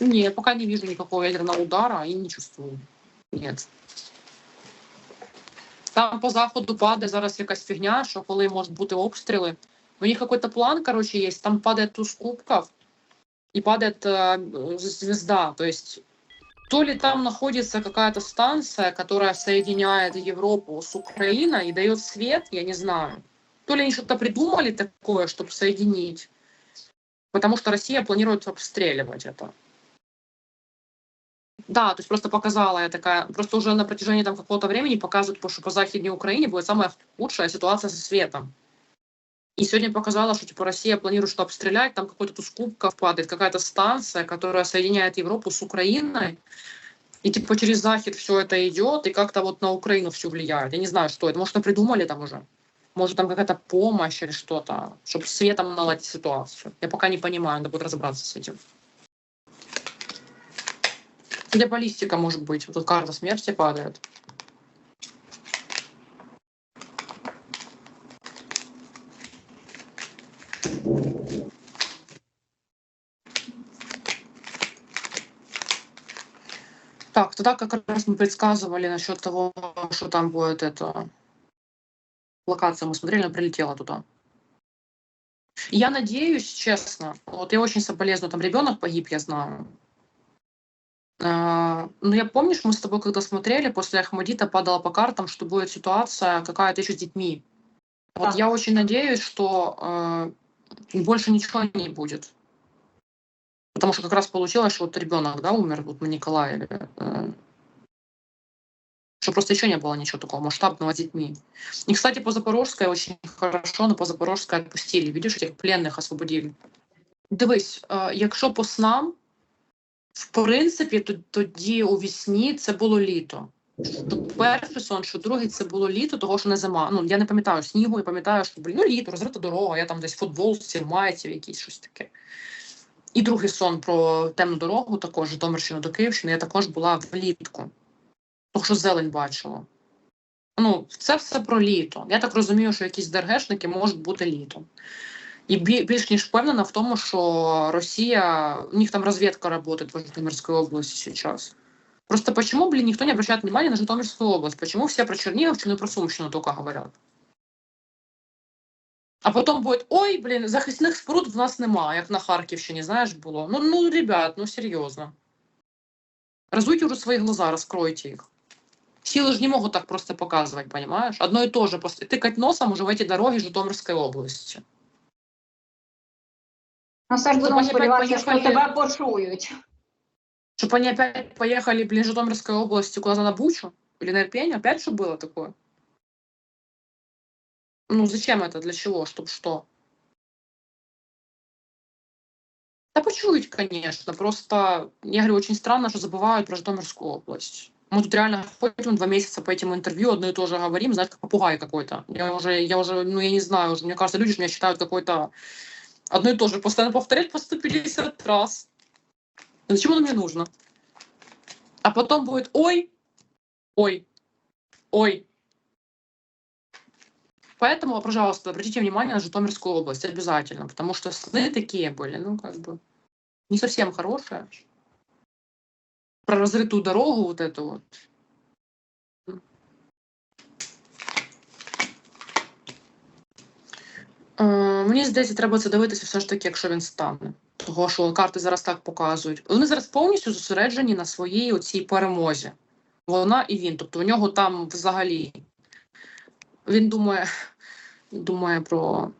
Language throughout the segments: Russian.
Нет, пока не вижу никакого ядерного удара и не чувствую. Нет. Там по заходу падає зараз якась фігня, що коли можуть бути обстріли. У них какой-то план, короче, есть. Там падает туз кубков и падает э, звезда. То есть то ли там находится какая-то станция, которая соединяет Европу с Украиной и дает свет, я не знаю. То ли они что-то придумали такое, чтобы соединить. Потому что Россия планирует обстреливать это. Да, то есть просто показала я такая, просто уже на протяжении там какого-то времени показывают, что по Західній Украине будет самая худшая ситуация со светом. И сегодня показала, что типа Россия планирует что обстрелять, там какой-то туз кубков падает, какая-то станция, которая соединяет Европу с Украиной. И типа через Захід все это идет, и как-то вот на Украину все влияет. Я не знаю, что это. Может, придумали там уже? Может, там какая-то помощь или что-то, чтобы светом наладить ситуацию. Я пока не понимаю, надо будет разобраться с этим. Где баллистика может быть? Вот тут карта смерти падает. Так, тогда как раз мы предсказывали насчет того, что там будет это... Локация мы смотрели, она прилетела туда. Я надеюсь, честно, вот я очень соболезную, там ребенок погиб, я знаю. А, ну, я помнишь, мы с тобой когда смотрели, после Ахмадита падала по картам, что будет ситуация какая-то еще с детьми. Вот Да. я очень надеюсь, что э, больше ничего не будет. Потому что как раз получилось, что вот ребенок, да, умер вот на Николаеве. э, что просто еще не было ничего такого масштабного с детьми. И, кстати, по Запорожской очень хорошо, но по Запорожской отпустили. Видишь, этих пленных освободили. Дивись, е, якщо по снам, в принципі, тоді у вісні це було літо. Перший сон, що другий це було літо, того що не зима. Ну я не пам'ятаю снігу, я пам'ятаю, що блін, ну літо, розрита дорога, я там десь футболці, майці, в якійсь щось таке. І другий сон про темну дорогу, також Житомирщину до Київщини, я також була влітку. Тому що зелень бачила. Ну, це все про літо. Я так розумію, що якісь ДРГшники можуть бути літом. І бі- більш ніж впевнена в тому, що Росія, у них там розвідка працює в Житомирской области сейчас. Просто почему, блин, никто не обращает внимания на Житомирскую область? Почему все про Черниговщину и про Сумщину только говорят? А потом будет, ой, блін, захисних споруд в нас нема, як на Харківщині, знаєш, було. Ну, ну, ребят, ну серйозно. Разуйте уже свои глаза, раскройте их. Силы же не могут так просто показывать, понимаешь? Одно и то же, просто тыкать носом уже в эти дороги Житомирской области. Ну, все ж будемо сподіватися, що тебе почують. Чтобы они опять поехали, блин, Житомирской области куда-то на Бучу или на Ирпень, опять что было такое? Ну, зачем это? Для чего? Чтоб что? Да почують, конечно. Просто, я говорю, очень странно, что забывают про Житомирскую область. Мы тут реально ходим два месяца по этим интервью, одно и то же говорим, знаешь, как попугай какой-то. Я уже, я уже, ну, я не знаю, уже, мне кажется, люди же меня считают какой-то одно и то же, постоянно повторять по 150 раз. Зачем оно мне нужно? А потом будет ой, ой, ой. Поэтому, пожалуйста, обратите внимание на Житомирскую область обязательно, потому что сны такие были, ну, как бы, не совсем хорошие. Про разрытую дорогу вот эту вот. Е, Мені здається, треба це дивитися все ж таки, якщо він стане. Того, що карти зараз так показують. Вони зараз повністю зосереджені на своїй оцій перемозі. Вона і він. Тобто у нього там взагалі він думає, думає про.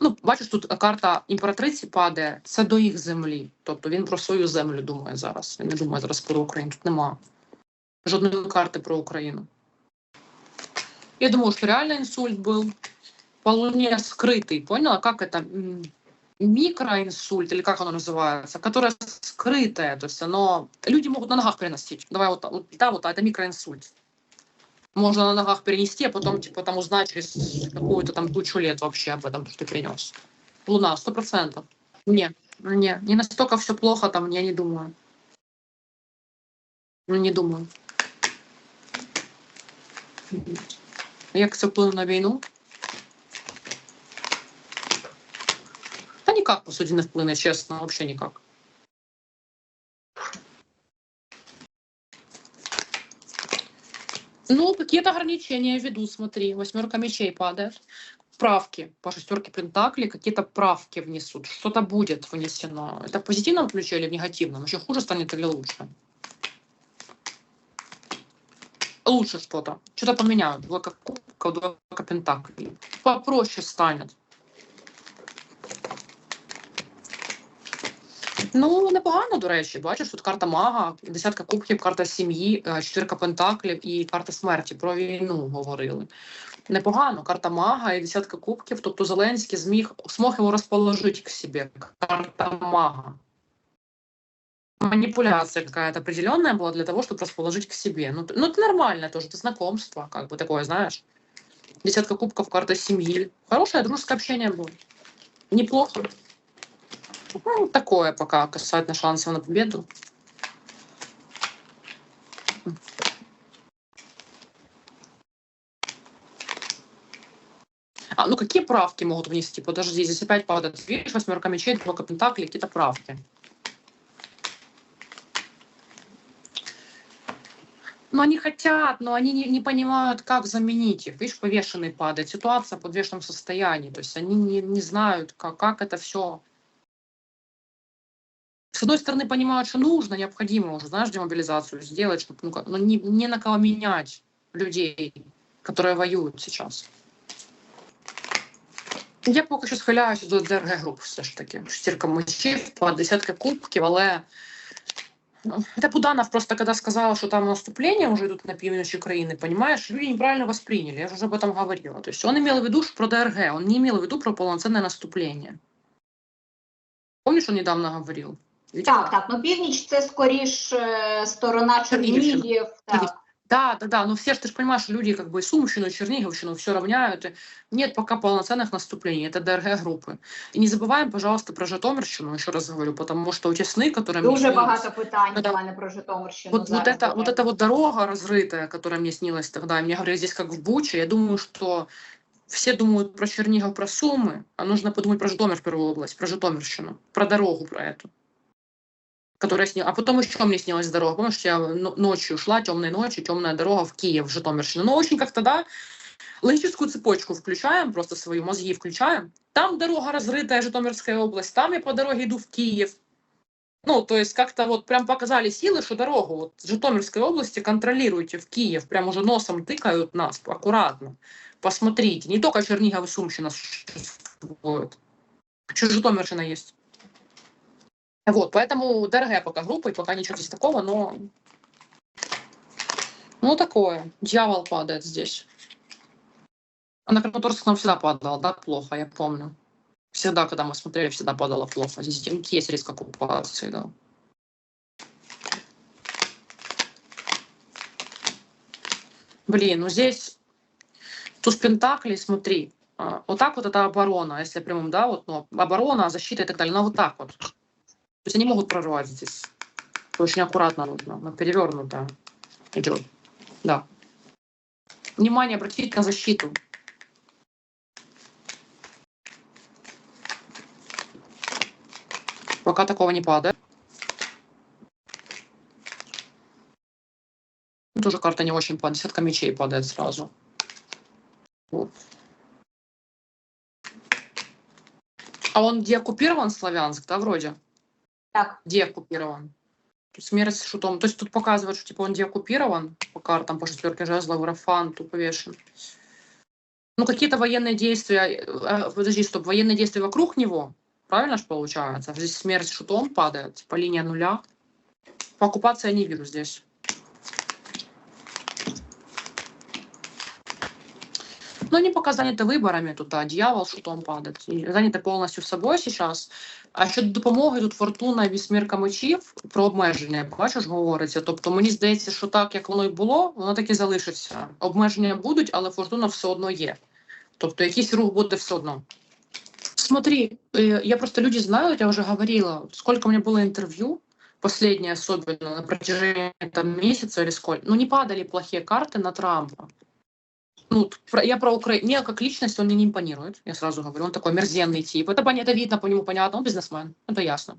Ну, бачиш, тут карта імператриці падає, це до їх землі. Тобто він про свою землю думає зараз. Він не думає зараз про Україну. Тут нема жодної карти про Україну. Я думаю, що реально інсульт був. По Луне скрытый, поняла, как это? Микроинсульт, или как оно называется, которое скрытое, то есть оно... Люди могут на ногах переносить. Давай вот, вот да, вот, а это микроинсульт. Можно на ногах перенести, а потом, типа, там узнать через какую-то там тучу лет вообще об этом, что ты перенес. Луна, сто процентов. Не, не, не настолько все плохо там, я не думаю. Ну, не думаю. Як це вплине на війну? никак po nie wpłynie, честно, вообще никак. Ну, какие-то ограничения веду, смотри, восьмерка мечей падает. Правки по шестерке Пентакли, какие-то правки внесут, что-то будет внесено. Это в позитивном ключе или в негативном? Еще хуже станет или лучше? Лучше что-то. Что-то поменяют. Двойка кубков, двойка Пентакли. Попроще станет. Ну, непогано, до речі, бачиш, тут карта мага, десятка кубків, карта сім'ї, е, четвірка пентаклів і карта смерті. Про війну говорили. Непогано, карта мага і десятка кубків. Тобто Зеленський зміг смог його розположити к себе. Карта мага. Манипуляция какая-то определенная была для того, чтобы расположить к себе. Ну, т- ну это нормально тоже, это знакомство, как бы такое, знаешь. Десятка кубков, карта семьи. Хорошее дружеское общение было. Неплохо. Ну, такое пока касательно шансов на победу. А, ну какие правки могут внести? Подожди, здесь опять падает. Видишь, восьмерка мечей, двойка пентаклей, какие-то правки. Но они хотят, но они не, не понимают, как заменить их. Видишь, повешенный падает. Ситуация в подвешенном состоянии. То есть они не, не знают, как, как это все с одной стороны, понимают, что нужно, необходимо уже, знаешь, демобилизацию сделать, чтобы, ну, как- ну, не, не на кого менять людей, которые воюють сейчас. Я поки що схиляюся до ДРГ груп все ж таки. Шестірка мечів, по десятка кубків, але ну, это Буданов просто когда сказал, что там наступления уже идут на півночі України, понимаешь, люди неправильно восприняли, я же уже об этом говорила. То есть он имел в виду что про ДРГ, он не имел в виду про полноценное наступление. Помнишь, он недавно говорил? Ведь- Так, так. Ну північ це скоріш е, сторона Чернігівщина. Чернігів. Так. Да, да, да, но все же, ты же понимаешь, люди как бы и Сумщину, и Черниговщину все равняют. и Нет пока полноценных наступлений, это ДРГ-группы. И не забываем, пожалуйста, про Житомирщину, еще раз говорю, потому что у Тесны, которые мне Дуже снились, багато питань Да. у мене про Житомирщину. вот, вот, зараз это, вот буде. эта вот дорога разрытая, которая мне снилась тогда, и мне говорили, здесь как в Буче, я думаю, что все думают про Чернигов, про Сумы, а нужно подумать про Житомир в первую область, про Житомирщину, про дорогу про эту. Которая сни... А потом еще мне снилась дорога. Помнишь, я но- ночью шла, темной ночью, темная дорога в Киев, в Житомирщину. Но очень как-то, да, логическую цепочку включаем, просто свои мозги включаем. Там дорога разрытая, Житомирская область, там я по дороге иду в Киев. Ну, то есть как-то вот прям показали силы, что дорогу вот с Житомирской области контролируйте в Киев, прям уже носом тыкают нас, аккуратно. Посмотрите, не только Чернигов и Сумщина существует. Еще Житомирщина есть. Вот, поэтому ДРГ пока группа, и пока ничего здесь такого, но... Ну, такое. Дьявол падает здесь. А на Краматорск нам всегда падал, да, плохо, я помню. Всегда, когда мы смотрели, всегда падало плохо. Здесь есть риск оккупации, да. Блин, ну здесь туз Пентаклей, смотри, а, вот так вот это оборона, если прямым, да, вот, ну, оборона, защита и так далее, но вот так вот. То есть они могут прорвать здесь. Очень аккуратно нужно, но перевернуто идет. Да. Внимание обратить на защиту. Пока такого не падает. Ну, Тоже карта не очень падает. Десятка мечей падает сразу. Вот. А он деоккупирован, Славянск, да, вроде? Так. Деоккупирован. Тут смерть с шутом. То есть тут показывают, что типа он деоккупирован по картам, по шестерке жезла, Варафан, тут повешен. Ну, какие-то военные действия, э, э, подожди, стоп, военные действия вокруг него, правильно же получается? Здесь смерть с шутом падает, типа линия нуля. По оккупации я не вижу здесь. Но они пока заняты выборами тут, да, дьявол шутом падает. І заняты полностью собой сейчас. А щодо допомоги, тут фортуна і вісьмірка мечів про обмеження, бачиш, говориться. Тобто мені здається, що так, як воно і було, воно так і залишиться. Обмеження будуть, але фортуна все одно є. Тобто якийсь рух буде все одно. Смотри, э, я просто люди знают, я уже говорила, сколько у меня было интервью, последнее особенно, на протяжении там, месяца или сколько, ну не падали плохие карты на Трампа. Ну, я про Украину. Мне как личность он мне не импонирует, я сразу говорю. Он такой мерзенный тип. Это, это видно по нему, понятно. Он бизнесмен, это ясно.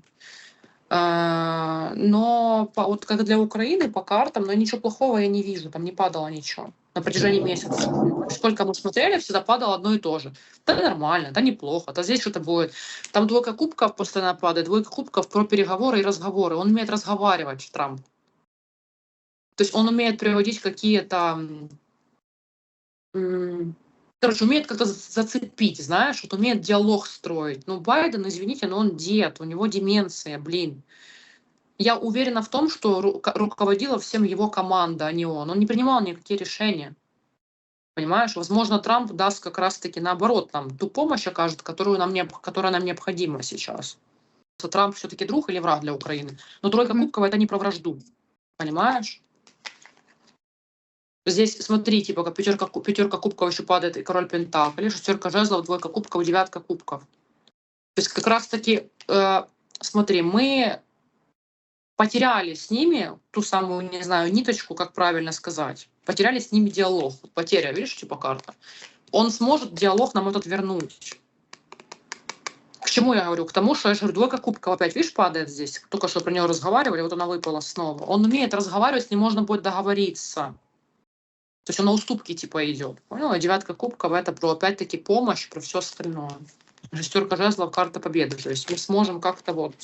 А, Но по- вот как для Украины по картам, но ничего плохого я не вижу, там не падало ничего. на протяжении месяца. Сколько мы смотрели, всегда падало одно и то же. Да нормально, да неплохо, да здесь что-то будет. Там двойка кубков постоянно падает, двойка кубков про переговоры и разговоры. Он умеет разговаривать, Трамп. То есть он умеет приводить какие-то... Короче, умеет как-то за- зацепить, знаешь, вот умеет диалог строить. Ну, Байден, извините, но он дед, у него деменция, блин. Я уверена в том, что ру- руководила всем его команда, а не он. Он не принимал никакие решения. Понимаешь, возможно, Трамп даст как раз-таки наоборот нам ту помощь окажет, которую нам необ- которая нам необходима сейчас. Трамп все-таки друг или враг для Украины. Но тройка кубков это не про вражду. Понимаешь? Здесь, смотри, типа, пятерка, пятерка кубков еще падает, и король пентаклей, шестерка жезлов, двойка кубков, девятка кубков. То есть как раз-таки, э, смотри, мы потеряли с ними ту самую, не знаю, ниточку, как правильно сказать. Потеряли с ними диалог. Потеря, видишь, типа карта. Он сможет диалог нам этот вернуть. К чему я говорю? К тому, что я же говорю, двойка кубков опять, видишь, падает здесь. Только что про нее разговаривали, вот она выпала снова. Он умеет разговаривать, с ним можно будет договориться. То есть он на уступки типа идет. Понял? А девятка кубков это про опять-таки помощь, про все остальное. Шестерка жезлов, карта победы. То есть мы сможем как-то вот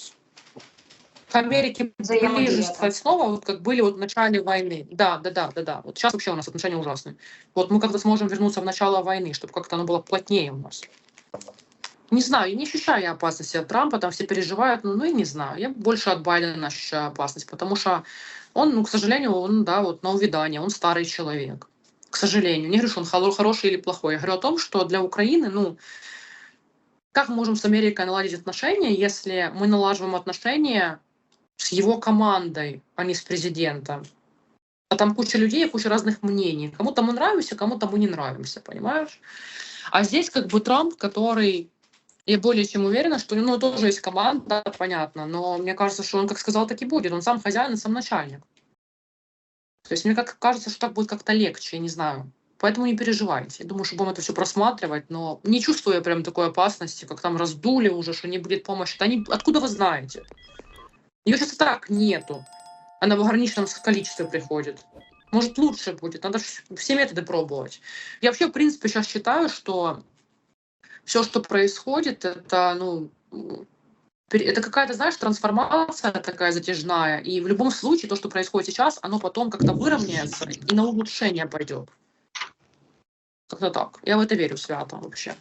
к Америке ближе стать снова, вот как были вот в начале войны. Да, да, да, да, да. Вот сейчас вообще у нас отношения ужасные. Вот мы как-то сможем вернуться в начало войны, чтобы как-то оно было плотнее у нас. Не знаю, я не ощущаю я опасности от Трампа, там все переживают, ну, ну и не знаю. Я больше от Байдена ощущаю опасность, потому что он, ну, к сожалению, он, да, вот на увядание, он старый человек. К сожалению. Не говорю, что он хоро- хороший или плохой. Я говорю о том, что для Украины, ну, как мы можем с Америкой наладить отношения, если мы налаживаем отношения с его командой, а не с президентом? А там куча людей, куча разных мнений. Кому-то мы нравимся, кому-то мы не нравимся, понимаешь? А здесь как бы Трамп, который я более чем уверена, что у него тоже есть команда, понятно, но мне кажется, что он как сказал, так и будет. Он сам хозяин и сам начальник. То есть мне как кажется, что так будет как-то легче, я не знаю. Поэтому не переживайте. Я думаю, что будем это все просматривать, но не чувствую я прям такой опасности, как там раздули уже, что не будет помощи. Да они, откуда вы знаете? Ее сейчас и так нету. Она в ограниченном количестве приходит. Может, лучше будет. Надо все методы пробовать. Я вообще, в принципе, сейчас считаю, что все, что происходит, это, ну, это какая-то, знаешь, трансформация такая затяжная. И в любом случае, то, что происходит сейчас, оно потом как-то выровняется и на улучшение пойдет. Как-то так. Я в это верю свято вообще.